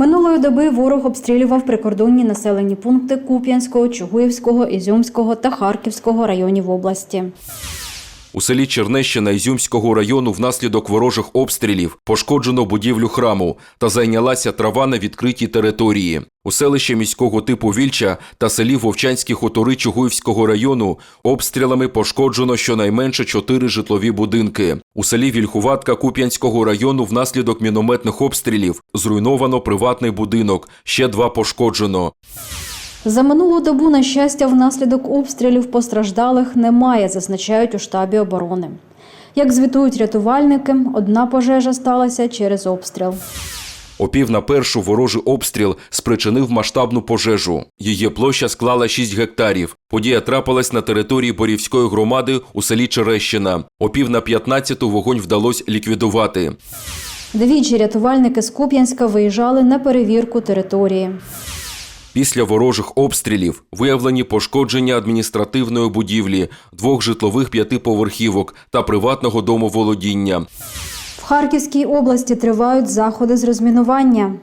Минулої доби ворог обстрілював прикордонні населені пункти Куп'янського, Чугуївського, Ізюмського та Харківського районів області. У селі Чернещина Ізюмського району внаслідок ворожих обстрілів пошкоджено будівлю храму та зайнялася трава на відкритій території. У селищі міського типу Вільча та селі Вовчанські хутори Чугуївського району обстрілами пошкоджено щонайменше чотири житлові будинки. У селі Вільхуватка Куп'янського району внаслідок мінометних обстрілів зруйновано приватний будинок, ще два пошкоджено. За минулу добу, на щастя, внаслідок обстрілів постраждалих немає, зазначають у штабі оборони. Як звітують рятувальники, одна пожежа сталася через обстріл. О пів на першу ворожий обстріл спричинив масштабну пожежу. Її площа склала 6 гектарів. Подія трапилась на території Борівської громади у селі Черещина. О пів на 15 вогонь вдалося ліквідувати. Двічі рятувальники з Куп'янська виїжджали на перевірку території. Після ворожих обстрілів виявлені пошкодження адміністративної будівлі, двох житлових п'ятиповерхівок та приватного домоволодіння. В Харківській області тривають заходи з розмінування.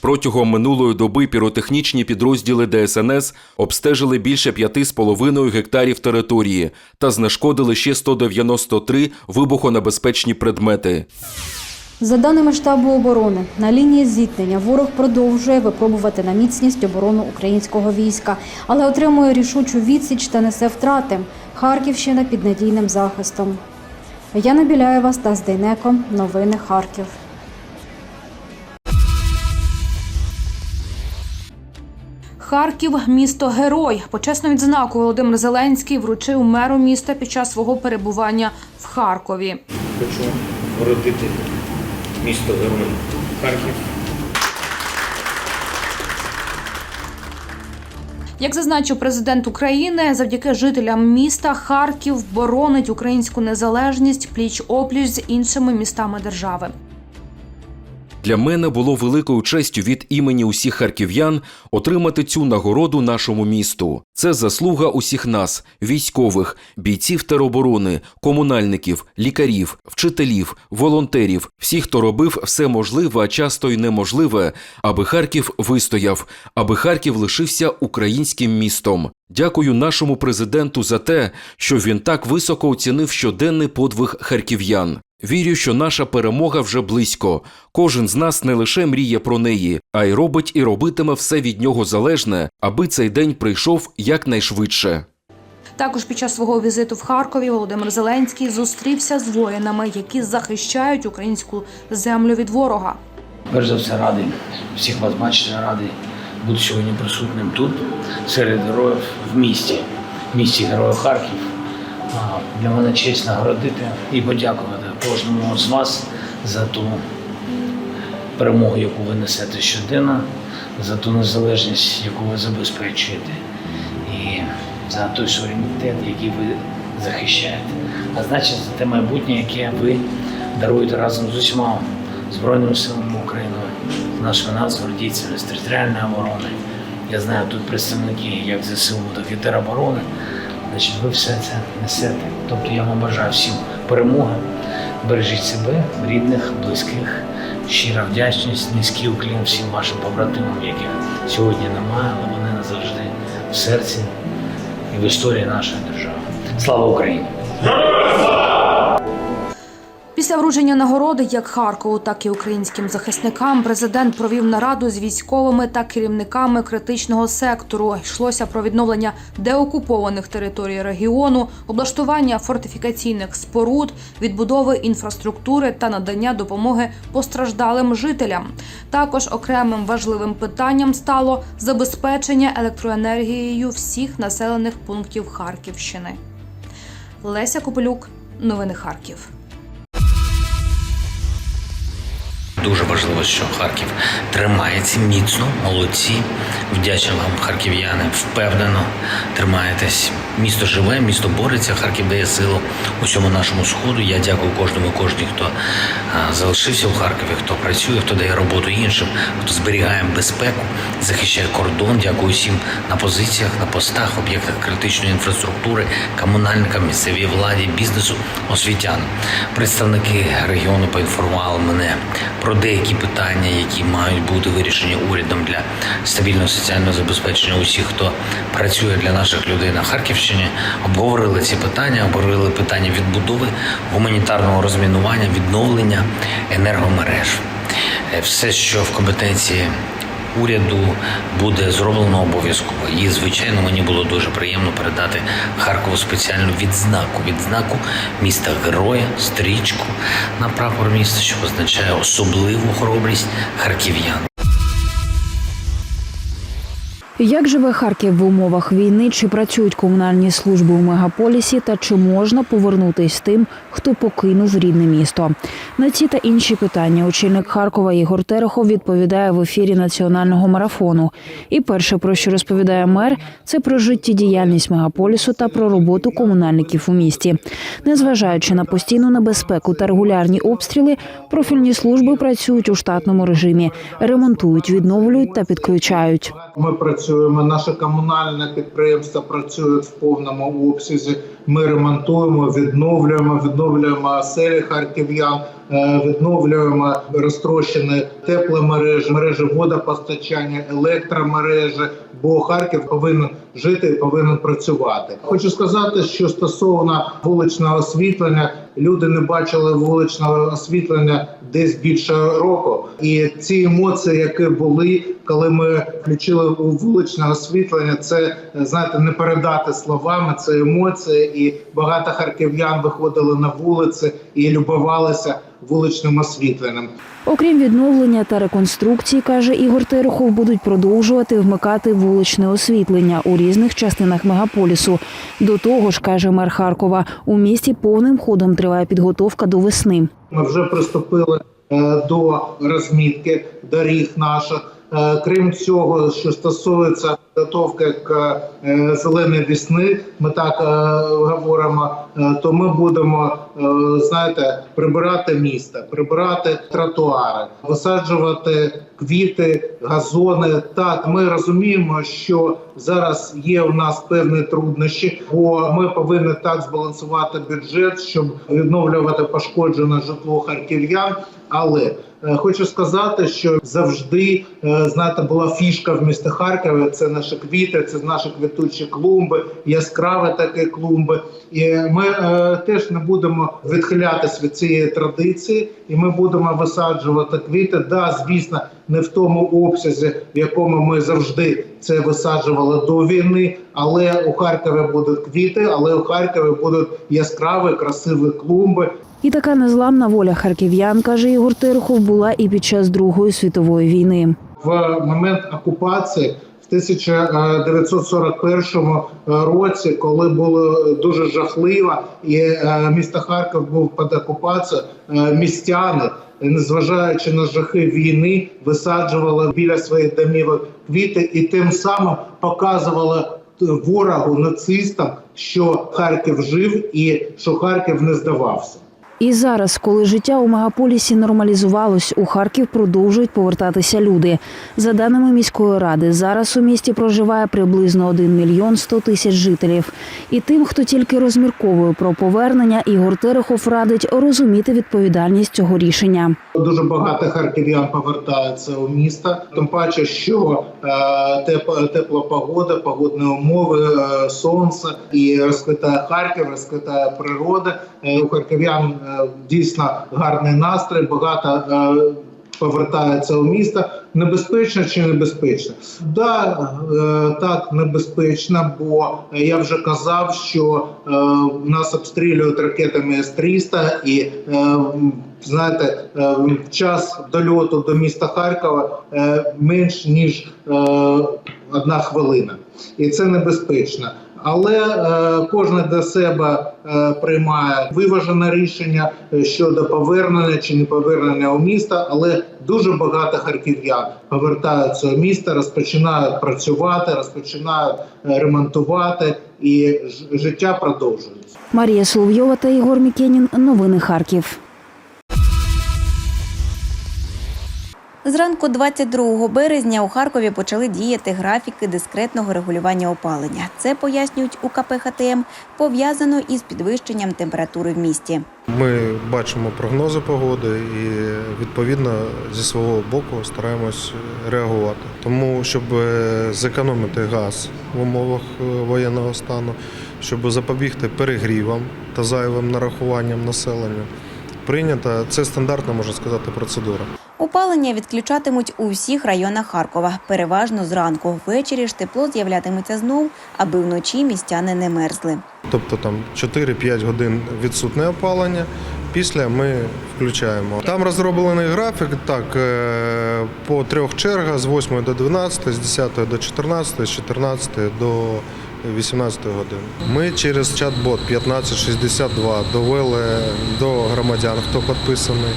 Протягом минулої доби піротехнічні підрозділи ДСНС обстежили більше 5,5 гектарів території та знешкодили ще 193 вибухонебезпечні предмети. За даними штабу оборони, на лінії зіткнення ворог продовжує випробувати на міцність оборону українського війська, але отримує рішучу відсіч та несе втрати. Харківщина під надійним захистом. Яна Біляєва, Стас Дейнеко. Новини Харків. Харків місто герой. Почесну відзнаку Володимир Зеленський вручив меру міста під час свого перебування в Харкові. Хочу родити місто Герой Харків. Як зазначив президент України, завдяки жителям міста Харків боронить українську незалежність пліч опліч з іншими містами держави. Для мене було великою честю від імені усіх харків'ян отримати цю нагороду нашому місту. Це заслуга усіх нас, військових, бійців тероборони, комунальників, лікарів, вчителів, волонтерів, всіх, хто робив все можливе, а часто й неможливе, аби Харків вистояв, аби Харків лишився українським містом. Дякую нашому президенту за те, що він так високо оцінив щоденний подвиг харків'ян. Вірю, що наша перемога вже близько. Кожен з нас не лише мріє про неї, а й робить і робитиме все від нього залежне, аби цей день прийшов якнайшвидше. Також під час свого візиту в Харкові Володимир Зеленський зустрівся з воїнами, які захищають українську землю від ворога. Перш за все радий всіх вас бачити, радий бути сьогодні присутнім тут, серед героїв в місті, в місті Героїв Харків. Для мене честь нагородити і подякувати кожному з вас за ту перемогу, яку ви несете щоденно, за ту незалежність, яку ви забезпечуєте, і за той суверенітет, який ви захищаєте, а значить за те майбутнє, яке ви даруєте разом з усіма Збройними силами нашими нацгвардійцями, з територіальної оборони. Я знаю, тут представники як ЗСУ, так і тероборони. Значить, ви все це несете. Тобто я вам бажаю всім перемоги. Бережіть себе, рідних, близьких, щира вдячність, низький уклін всім вашим побратимам, яких сьогодні немає, але вони назавжди в серці і в історії нашої держави. Слава Україні! Після вручення нагороди як Харкову, так і українським захисникам президент провів нараду з військовими та керівниками критичного сектору. Йшлося про відновлення деокупованих територій регіону, облаштування фортифікаційних споруд, відбудови інфраструктури та надання допомоги постраждалим жителям. Також окремим важливим питанням стало забезпечення електроенергією всіх населених пунктів Харківщини. Леся Копелюк, новини Харків. Дуже важливо, що Харків тримається міцно, молодці. Вдячні вам, харків'яни, впевнено тримаєтесь. Місто живе, місто бореться, Харків дає силу усьому нашому сходу. Я дякую кожному, кожній, хто залишився у Харкові, хто працює, хто дає роботу іншим, хто зберігає безпеку, захищає кордон. Дякую всім на позиціях, на постах, об'єктах критичної інфраструктури, комунальникам, місцевій владі, бізнесу, освітянам. Представники регіону поінформували мене про деякі питання, які мають бути вирішені урядом для стабільного соціального забезпечення усіх, хто працює для наших людей на Харківщині. Обговорили ці питання, обговорили питання відбудови, гуманітарного розмінування, відновлення енергомереж. Е, Все, що в компетенції уряду буде зроблено обов'язково. І звичайно, мені було дуже приємно передати Харкову спеціальну відзнаку, відзнаку міста героя, стрічку на прапор міста, що означає особливу хоробрість харків'ян. Як живе Харків в умовах війни? Чи працюють комунальні служби у мегаполісі? Та чи можна повернутись тим, хто покинув рідне місто? На ці та інші питання очільник Харкова Ігор Терехов відповідає в ефірі національного марафону. І перше, про що розповідає мер, це про життєдіяльність мегаполісу та про роботу комунальників у місті. Незважаючи на постійну небезпеку та регулярні обстріли, профільні служби працюють у штатному режимі, ремонтують, відновлюють та підключають. Ми працюємо, наше комунальне підприємство працюють в повному обсязі. Ми ремонтуємо, відновлюємо, відновлюємо оселі харків'ян, е, відновлюємо розтрощені тепломережі, мережі водопостачання, електромережі. Бо Харків повинен жити і повинен працювати. Хочу сказати, що стосовно вуличного освітлення, люди не бачили вуличного освітлення десь більше року, і ці емоції, які були, коли ми включили вуличне освітлення, це знаєте, не передати словами. Це емоції, і багато харків'ян виходили на вулиці і любувалися вуличним освітленням. Окрім відновлення та реконструкції, каже Ігор Терехов, будуть продовжувати вмикати вуличне освітлення у різних частинах мегаполісу. До того ж, каже мер Харкова, у місті повним ходом триває підготовка до весни. Ми вже приступили е, до розмітки доріг наших. Е, Крім цього, що стосується підготовки к е, зеленої весни, ми так е, говоримо, е, то ми будемо знаєте, прибирати місто, прибирати тротуари, висаджувати квіти, газони. Так, ми розуміємо, що зараз є у нас певні труднощі, бо ми повинні так збалансувати бюджет, щоб відновлювати пошкоджене житло харків'ян. Але хочу сказати, що завжди е, знаєте, була фішка в місті Харкові. Це наші квіти, це наші квітучі клумби, яскраві такі клумби. І ми е, теж не будемо відхилятись від цієї традиції, і ми будемо висаджувати квіти. Да, звісно, не в тому обсязі, в якому ми завжди це висаджували до війни. Але у Харкові будуть квіти, але у Харкові будуть яскраві, красиві клумби. І така незламна воля харків'ян, каже Ігор Терехов, була і під час Другої світової війни. в момент окупації в 1941 році, коли було дуже жахливо, і е, місто Харків був під окупацією, е, містяни, незважаючи на жахи війни, висаджували біля своїх домівок квіти і тим самим показували ворогу нацистам, що Харків жив і що Харків не здавався. І зараз, коли життя у мегаполісі нормалізувалось, у Харків продовжують повертатися люди. За даними міської ради, зараз у місті проживає приблизно 1 мільйон 100 тисяч жителів. І тим, хто тільки розмірковує про повернення, Ігор Терехов радить розуміти відповідальність цього рішення. Дуже багато харків'ян повертаються у місто. Тим паче, що е, тепла, погода, погодні умови, е, сонце і розквітає Харків, розквітає природа. Е, у харків'ян дійсно гарний настрій, багато. Е, Повертаються у місто небезпечно чи небезпечно? Да, е, так небезпечно, бо я вже казав, що е, нас обстрілюють ракетами С-300 і знаєте, час дольоту до міста Харкова менш ніж одна хвилина, і це небезпечно. Але е, кожен для себе е, приймає виважене рішення е, щодо повернення чи не повернення у місто. Але дуже багато харків'ян повертаються у місто, розпочинають працювати, розпочинають е, ремонтувати, і життя продовжується. Марія Соловйова та Ігор Мікенін. Новини Харків. Зранку 22 березня у Харкові почали діяти графіки дискретного регулювання опалення. Це пояснюють у КП «ХТМ», пов'язано із підвищенням температури в місті. Ми бачимо прогнози погоди і відповідно зі свого боку стараємось реагувати. Тому щоб е, зекономити газ в умовах е, воєнного стану, щоб запобігти перегрівам та зайвим нарахуванням населення, прийнята це стандартна, можна сказати, процедура. Опалення відключатимуть у всіх районах Харкова, переважно зранку. Ввечері ж тепло з'являтиметься знов, аби вночі містяни не мерзли. Тобто там 4-5 годин відсутне опалення. Після ми включаємо. Там розроблений графік так е, по трьох чергах з 8 до 12, з 10 до 14, з 14 до 18 годин. Ми через чат-бот 1562 довели до громадян, хто підписаний,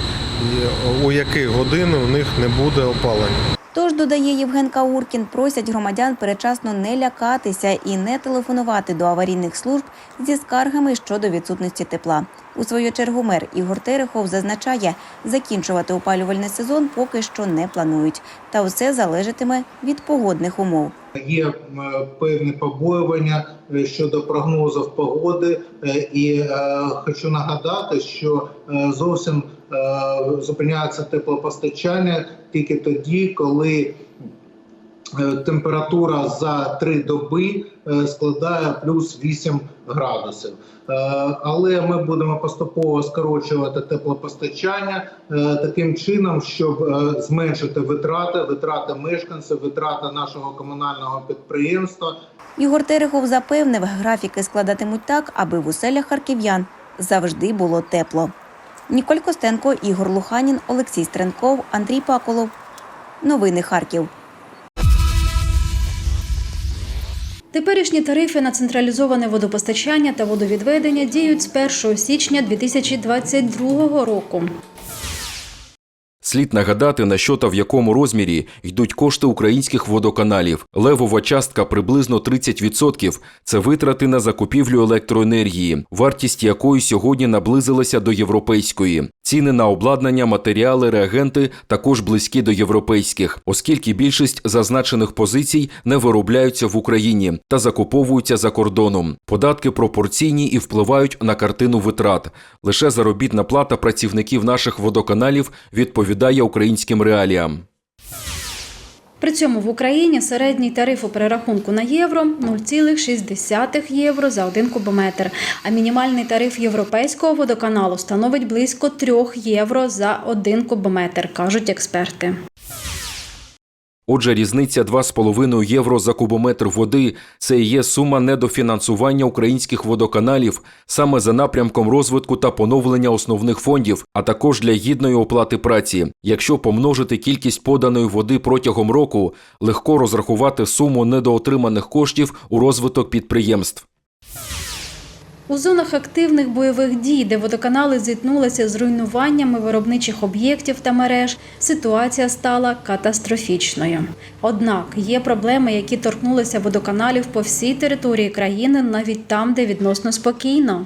у яких години у них не буде опалення. Додає Євген Кауркін, просять громадян передчасно не лякатися і не телефонувати до аварійних служб зі скаргами щодо відсутності тепла. У свою чергу мер Ігор Терехов зазначає, закінчувати опалювальний сезон поки що не планують. Та усе залежатиме від погодних умов. Є м, певні побоювання е, щодо прогнозів погоди, е, і е, хочу нагадати, що е, зовсім е, зупиняється теплопостачання тільки тоді, коли е, температура за три доби е, складає плюс 8 градусів. Е, Але ми будемо поступово скорочувати теплопостачання е, таким чином, щоб е, зменшити витрати, витрати мешканців, витрати нашого комунального підприємства. Ігор Терехов запевнив, графіки складатимуть так, аби в оселях харків'ян завжди було тепло. Ніколь Костенко, Ігор Луханін, Олексій Стренков, Андрій Паколов. Новини Харків. Теперішні тарифи на централізоване водопостачання та водовідведення діють з 1 січня 2022 року. Слід нагадати, на що та в якому розмірі йдуть кошти українських водоканалів. Левова частка приблизно 30% – це витрати на закупівлю електроенергії, вартість якої сьогодні наблизилася до європейської. Ціни на обладнання, матеріали, реагенти також близькі до європейських, оскільки більшість зазначених позицій не виробляються в Україні та закуповуються за кордоном. Податки пропорційні і впливають на картину витрат. Лише заробітна плата працівників наших водоканалів відповідає українським реаліям. При цьому в Україні середній тариф у перерахунку на євро 0,6 євро за один кубометр, а мінімальний тариф європейського водоканалу становить близько 3 євро за один кубометр, кажуть експерти. Отже, різниця 2,5 євро за кубометр води – це і є сума недофінансування українських водоканалів саме за напрямком розвитку та поновлення основних фондів, а також для гідної оплати праці. Якщо помножити кількість поданої води протягом року, легко розрахувати суму недоотриманих коштів у розвиток підприємств. У зонах активних бойових дій, де водоканали зіткнулися з руйнуваннями виробничих об'єктів та мереж, ситуація стала катастрофічною. Однак є проблеми, які торкнулися водоканалів по всій території країни, навіть там, де відносно спокійно.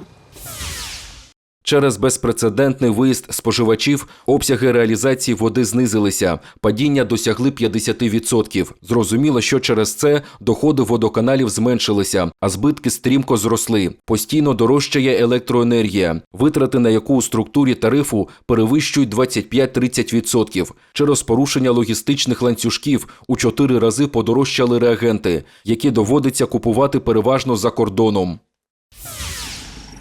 Через безпрецедентний виїзд споживачів обсяги реалізації води знизилися, падіння досягли 50%. Зрозуміло, що через це доходи водоканалів зменшилися, а збитки стрімко зросли. Постійно дорожчає електроенергія, витрати на яку у структурі тарифу перевищують 25-30%. Через порушення логістичних ланцюжків у чотири рази подорожчали реагенти, які доводиться купувати переважно за кордоном.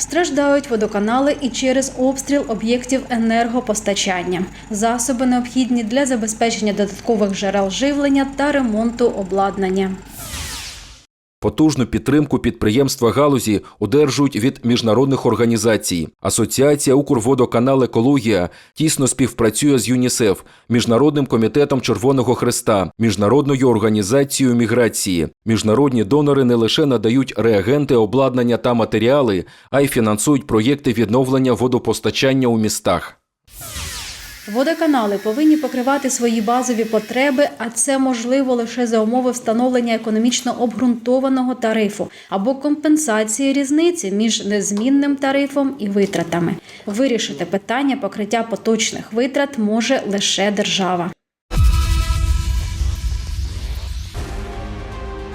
Страждають водоканали і через обстріл об'єктів енергопостачання, засоби необхідні для забезпечення додаткових джерел живлення та ремонту обладнання. Потужну підтримку підприємства галузі одержують від міжнародних організацій. Асоціація Укрводоканал Екологія тісно співпрацює з ЮНІСЕФ, Міжнародним комітетом Червоного Хреста, Міжнародною організацією міграції. Міжнародні донори не лише надають реагенти, обладнання та матеріали, а й фінансують проєкти відновлення водопостачання у містах. Водоканали повинні покривати свої базові потреби, а це можливо лише за умови встановлення економічно обґрунтованого тарифу або компенсації різниці між незмінним тарифом і витратами. Вирішити питання покриття поточних витрат може лише держава.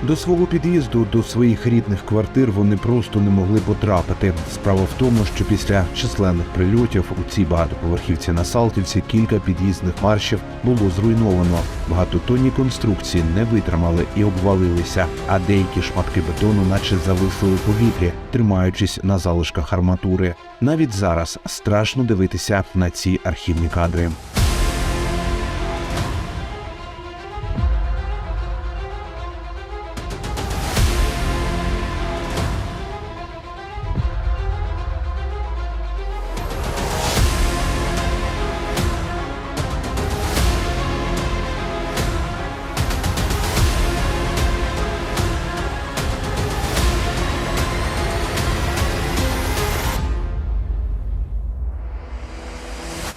До свого під'їзду до своїх рідних квартир вони просто не могли потрапити. Справа в тому, що після численних прильотів у цій багатоповерхівці на Салтівці кілька під'їзних маршів було зруйновано. Багатотонні конструкції не витримали і обвалилися, а деякі шматки бетону, наче зависли у повітрі, тримаючись на залишках арматури. Навіть зараз страшно дивитися на ці архівні кадри.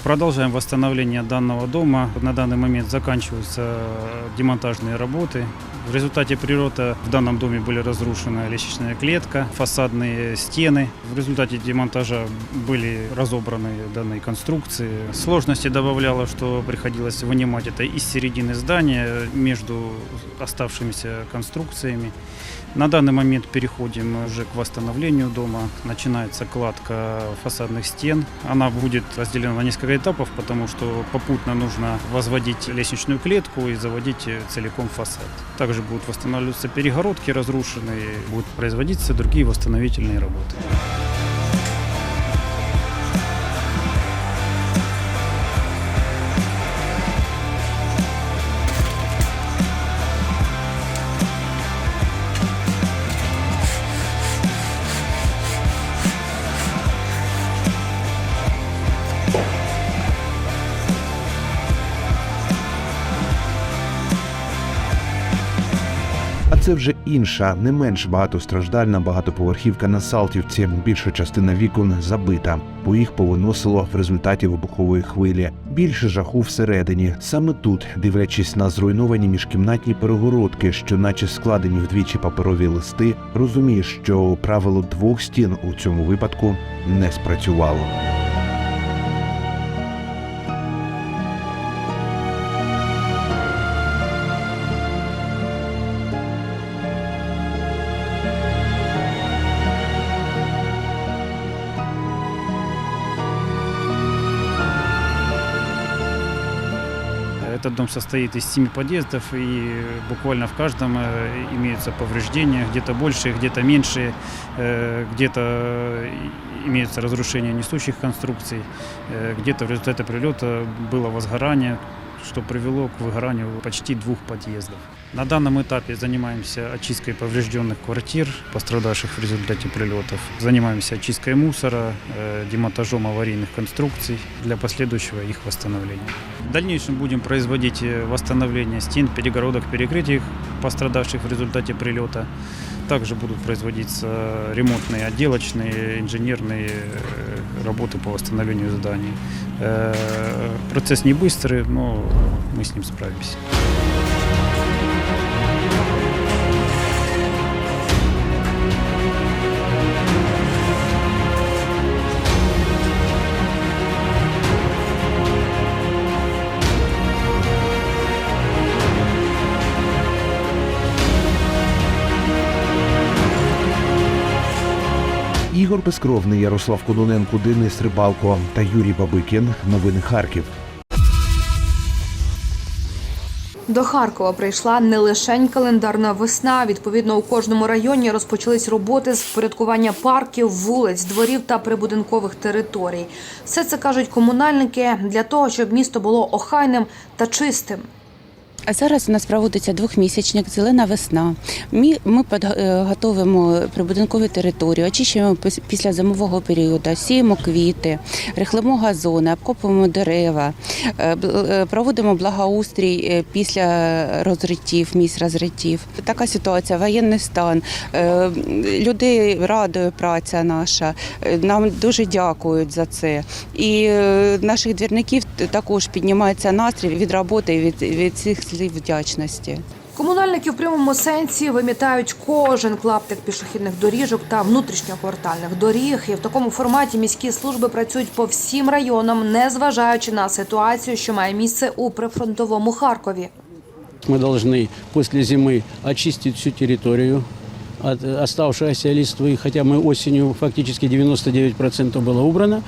Продолжаем восстановление данного дома. На данный момент заканчиваются демонтажные работы. В результате прилета в данном доме были разрушена лестничная клетка, фасадные стены. В результате демонтажа были разобраны данные конструкции. Сложности добавляло, что приходилось вынимать это из середины здания между оставшимися конструкциями. На данный момент переходим уже к восстановлению дома. Начинается кладка фасадных стен. Она будет разделена на несколько этапов, потому что попутно нужно возводить лестничную клетку и заводить целиком фасад. Также будут восстанавливаться перегородки разрушенные, будут производиться другие восстановительные работы. Це вже інша, не менш багатостраждальна багатоповерхівка на Салтівці. Більша частина вікон забита, бо їх повиносило в результаті вибухової хвилі. Більше жаху всередині. Саме тут, дивлячись на зруйновані міжкімнатні перегородки, що наче складені вдвічі паперові листи, розумієш, що правило двох стін у цьому випадку не спрацювало. Этот дом состоит из семи подъездов, и буквально в каждом э, имеются повреждения, где-то больше, где-то меньше, э, где-то имеются разрушения несущих конструкций, э, где-то в результате прилета было возгорание, что привело к выгоранию почти двух подъездов. На данном этапе занимаемся очисткой поврежденных квартир, пострадавших в результате прилетов. Занимаемся очисткой мусора, э, демонтажом аварийных конструкций для последующего их восстановления. В дальнейшем будем производить э, восстановление стен, перегородок, перекрытий, пострадавших в результате прилета. Также будут производиться ремонтные, отделочные, инженерные э, работы по восстановлению зданий. Процесс не быстрый, но мы с ним справимся. Ігор Безкровний, Ярослав Кононенко, Денис Рибалко та Юрій Бабикін. Новини Харків. До Харкова прийшла не лише календарна весна. Відповідно, у кожному районі розпочались роботи з впорядкування парків, вулиць, дворів та прибудинкових територій. Все це кажуть комунальники для того, щоб місто було охайним та чистим. А зараз у нас проводиться двохмісячник Зелена весна. Ми, ми е, готуємо прибудинкові території, очищуємо після зимового періоду, сіємо квіти, рихлимо газони, обкопуємо дерева, е, е, проводимо благоустрій після розриттів, місць розриттів. Така ситуація, воєнний стан. Людей радує праця наша. Нам дуже дякують за це. І наших двірників також піднімається настрій від роботи від, від цих слів вдячності. Комунальники в прямому сенсі вимітають кожен клаптик пішохідних доріжок та внутрішньоквартальних доріг. І в такому форматі міські служби працюють по всім районам, не зважаючи на ситуацію, що має місце у прифронтовому Харкові. Мы должны после зимы очистить всю территорию от э, оставшегося листвы, хотя мы осенью фактически 99% было убрано.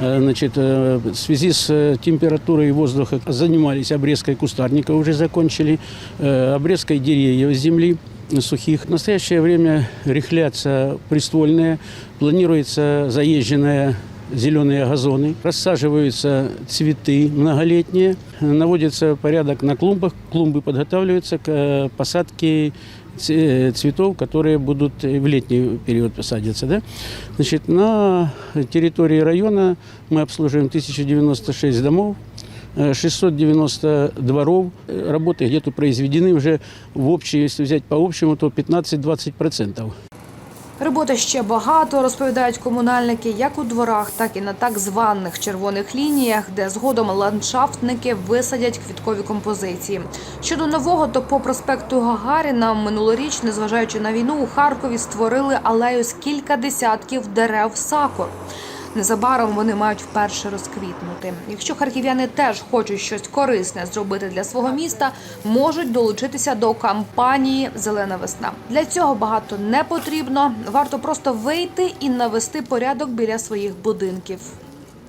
Э, Значит, э, в связи с э, температурой воздуха занимались обрезкой кустарника, уже закончили, э, обрезкой деревьев с земли сухих. В настоящее время рехлятся приствольные, планируется заезженная зеленые газоны, рассаживаются цветы многолетние, наводится порядок на клумбах, клумбы подготавливаются к э, посадке ц- цветов, которые будут в летний период посадиться. Да? Значит, на территории района мы обслуживаем 1096 домов, э, 690 дворов. Э, Работы где-то произведены уже в общей, если взять по общему, то 15-20%. Роботи ще багато, розповідають комунальники, як у дворах, так і на так званих червоних лініях, де згодом ландшафтники висадять квіткові композиції. Щодо нового, то по проспекту Гагаріна минулоріч, незважаючи на війну, у Харкові створили алею з кілька десятків дерев сакур. Незабаром вони мають вперше розквітнути. Якщо харків'яни теж хочуть щось корисне зробити для свого міста, можуть долучитися до кампанії Зелена весна. Для цього багато не потрібно. Варто просто вийти і навести порядок біля своїх будинків.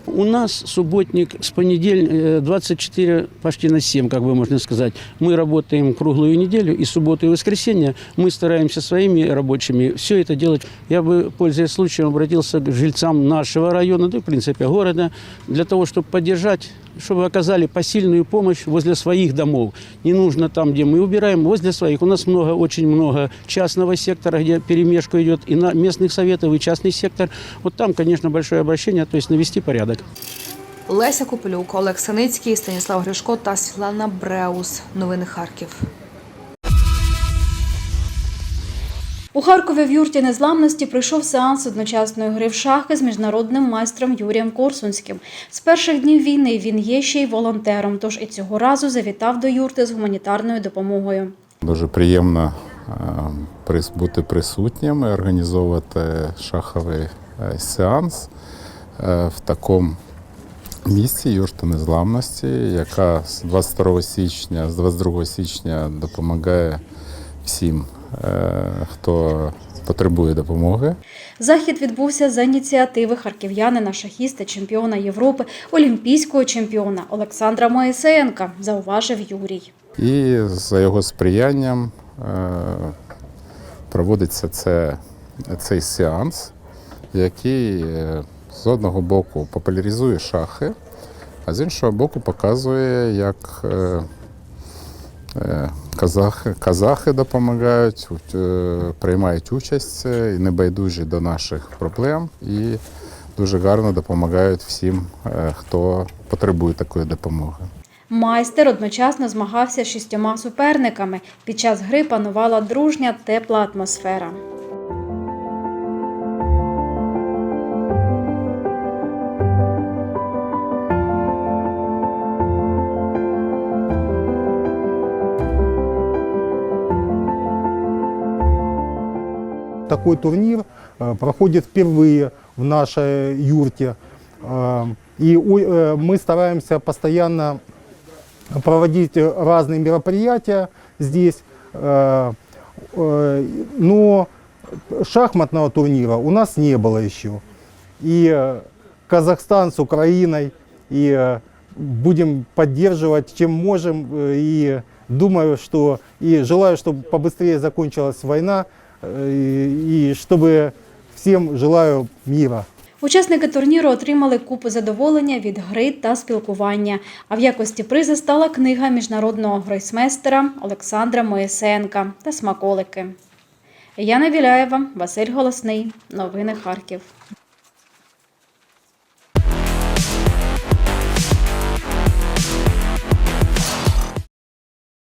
У нас субботник с понедельника 24 почти на 7, как бы можно сказать. Мы работаем круглую неделю, и субботу, и воскресенье мы стараемся своими рабочими все это делать. Я бы, пользуясь случаем, обратился к жильцам нашего района, да и, в принципе, города, для того, чтобы поддержать, чтобы оказали посильную помощь возле своих домов. Не нужно там, где мы убираем, возле своих. У нас много, очень много частного сектора, где перемешка идет, и на местных советов, и частный сектор. Вот там, конечно, большое обращение, то есть навести порядок. Леся Копилюк, Олег Саницький, Станіслав Гришко та Світлана Бреус. Новини Харків. У Харкові в юрті незламності прийшов сеанс одночасної гри в шахи з міжнародним майстром Юрієм Корсунським. З перших днів війни він є ще й волонтером, тож і цього разу завітав до юрти з гуманітарною допомогою. Дуже приємно е, бути присутнім і організовувати шаховий е, сеанс е, в такому місці юрти незламності, яка з 22 січня, з 22 січня допомагає всім, хто потребує допомоги. Захід відбувся за ініціативи харків'янина, шахіста, чемпіона Європи, олімпійського чемпіона Олександра Моїсеєнка, зауважив Юрій. І за його сприянням е, проводиться це, цей сеанс, який е, з одного боку популяризує шахи, а з іншого боку показує, як е, е, казахи, казахи допомагають, е, приймають участь і небайдужі до наших проблем, і дуже гарно допомагають всім, е, хто потребує такої допомоги. Майстер одночасно змагався з шістьома суперниками. Під час гри панувала дружня тепла атмосфера. Такой турнир э, проходит впервые в нашей юрте. Э, И э, мы стараемся постоянно проводить разные мероприятия здесь. Но шахматного турнира у нас не было еще. И Казахстан с Украиной, и будем поддерживать, чем можем. И думаю, что и желаю, чтобы побыстрее закончилась война, и, и чтобы всем желаю мира. Учасники турніру отримали купу задоволення від гри та спілкування. А в якості приза стала книга міжнародного гройсмейстера Олександра Моєсенка та смаколики. Яна Віляєва, Василь Голосний. Новини Харків.